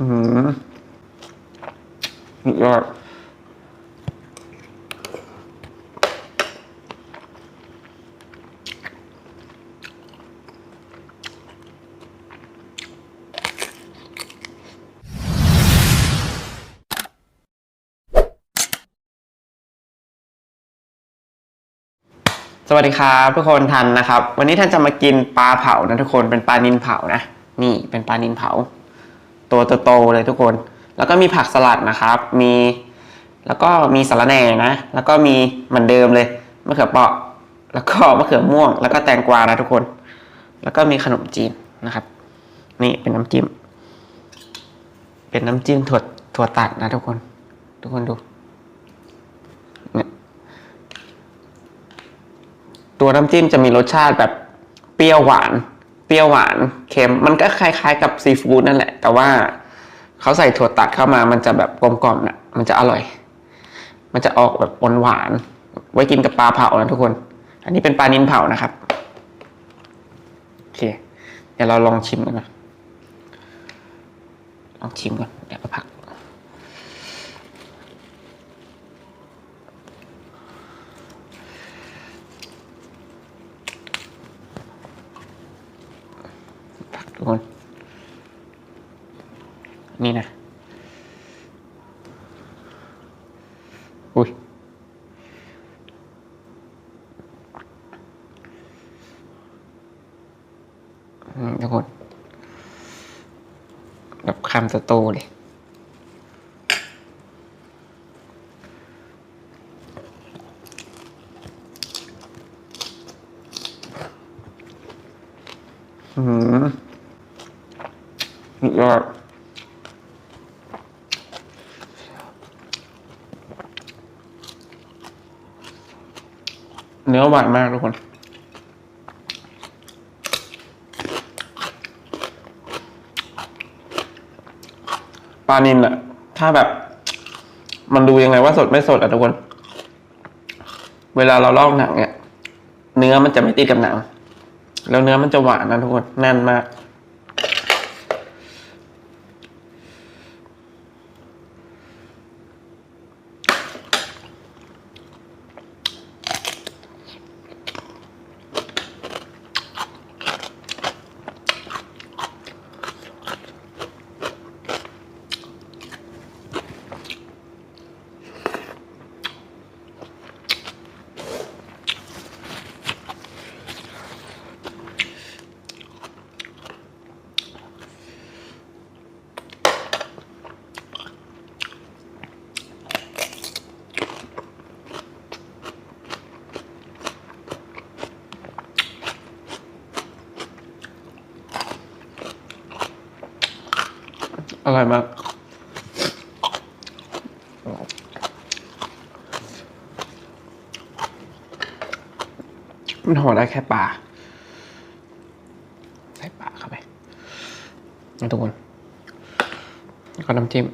อืมสุดยอดสวัสดีครับทุกคนทันนะครับ วันนี้ท่านจะมากินปลาเผานะทุกคนเป็นปลานินเผานะ นี่เป็นปลานินเผา ตัวโตๆเลยทุกคน แล้วก็มีผักสลัดนะครับ มีแล้วก็มีสาระแหน่นะ แล้วก็มีเหมือนเดิมเลยมะเขือเปราะ แล้วก็มะเขือม่วง แล้วก็แตงกวานะทุกคน แล้วก็มีขนมจีนนะครับ นี่เป็นน้ำจิ้ม เป็นน้ำจิ้มถั่วถั่วตัดนะทุกคน ทุกคนดูตัวน้ำจิ้มจะมีรสชาติแบบเปรี้ยวหวาน เปรี้ยวหวานเค็มมันก็คล้ายๆ กับซีฟู้ดนั่นแหละ แต่ว่าเขาใส่ถั่วตัดเข้ามามันจะแบบกลมกล่อมนะมันจะอร่อย มันจะออกแบบหวานๆไว้กินกับปลาเผานะทุกคน อันนี้เป็นปลานินเผานะครับโอเค เดี๋ยวเราลองชิมกันนะลองชิมก่อนเดี๋ยวก็พัก ผักทุกคน นี่นะ อุ้ยอืมทุกคนแบบคำโตเลย อืมสุดยอด เนื้อหวานมากทุกคน ปลานินอะถ้าแบบ มันดูยังไงว่าสดไม่สดอะทุกคน เวลาเราลอกหนังเนี่ย เนื้อมันจะไม่ติดกับหนัง แล้วเนื้อมันจะหวานนะทุกคน แน่นมาก อร่อยมาก มันห่อได้แค่ปลาใส่ปลาเข้าไปนะทุกคนก็น้ำจิ้ม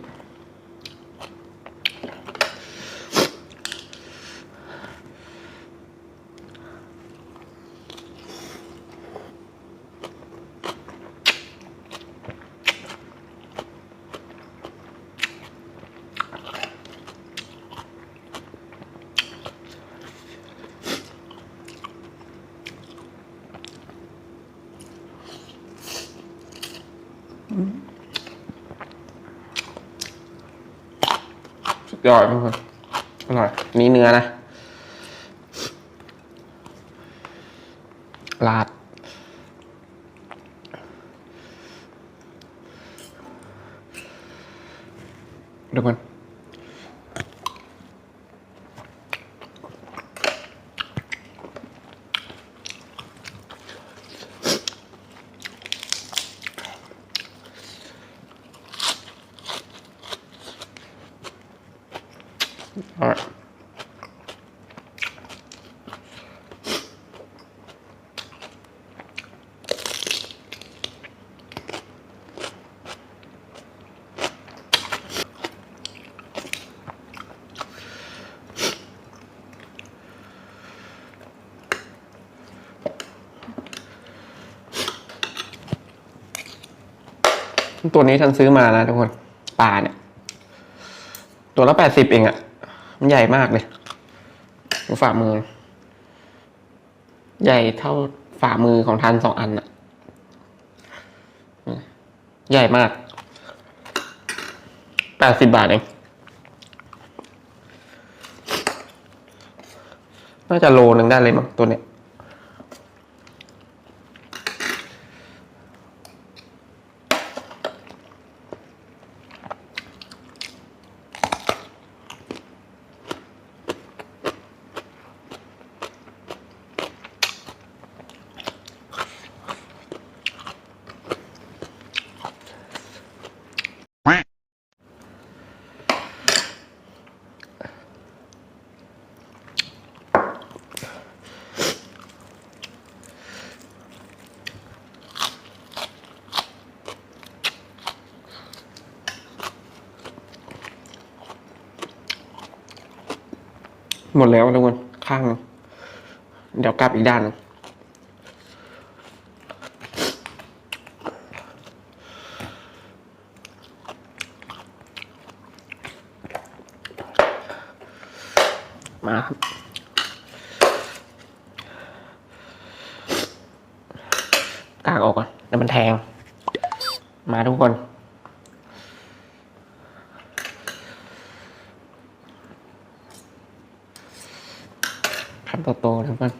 ยอดมากเลยอร่อยนี่เนื้อนะ ลาดทุกคน ตัวนี้ฉันซื้อมานะทุกคนปลาเนี่ย ตัวละแปดสิบเองอะมันใหญ่มากเลยฝ่ามือ ใหญ่เท่าฝ่ามือของทันสองอันอะใหญ่มากแปดสิบบาทเองน่าจะโลนึงได้เลยมั้งตัวเนี้ย หมดแล้วทุกคนข้างเดี๋ยวกลับอีกด้านนึงมาครับกากออกก่อนเดี๋ยวมันแทง มาทุกคน คำโตๆนะเพื่อน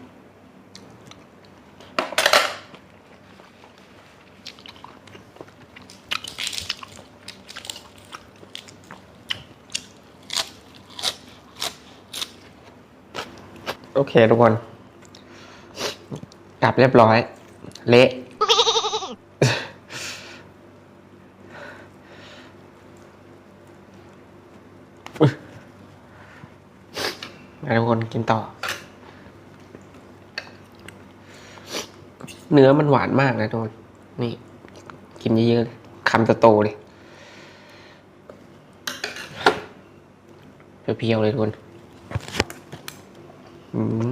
โอเคทุกคน กลับเรียบร้อย เละทุกคนกินต่อ เนื้อมันหวานมากนะทุกคนนี่ กินเยอะๆเลยคำโตเลยเพียวๆเลยทุกคน อืม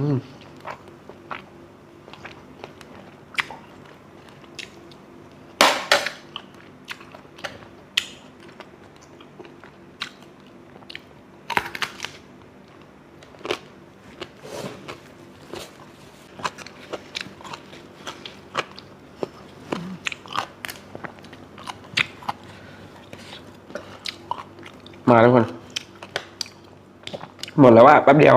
มาทุกคน หมดแล้วว่าแป๊บเดียว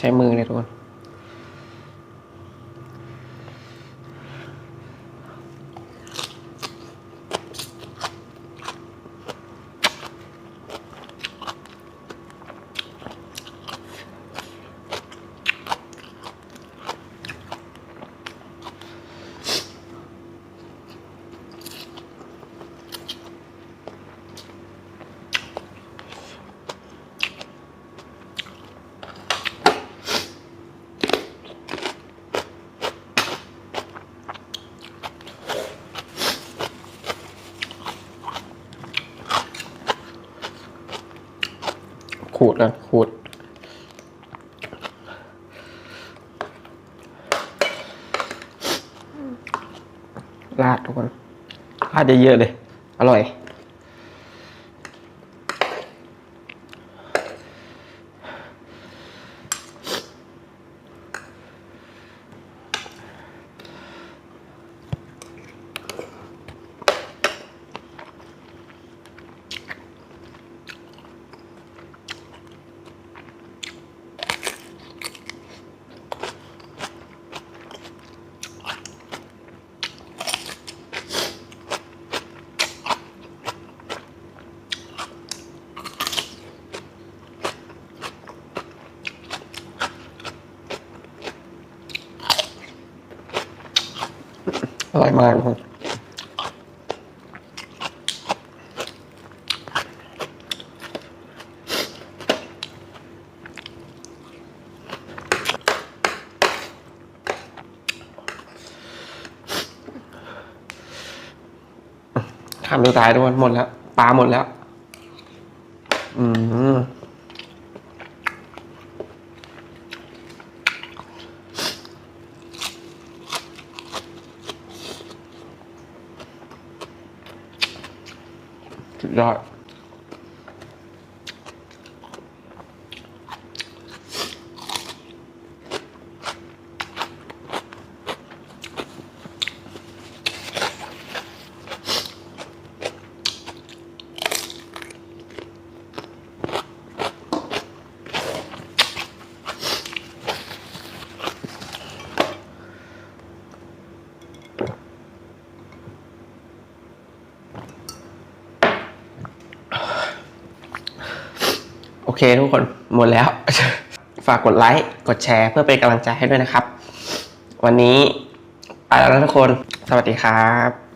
ใช้มือเลยทุกคน ขูดกันขูด ราดทุกคนราดเยอะๆเลย อร่อย อร่อยมากทุกคนทำดูตายทุกคนหมดแล้วปลาหมดแล้ว อืม สุดยอด โอเคทุกคนหมดแล้ว ฝากกดไลค์กดแชร์เพื่อเป็นกำลังใจให้ด้วยนะครับ วันนี้ไปแล้วนะทุกคน สวัสดีครับ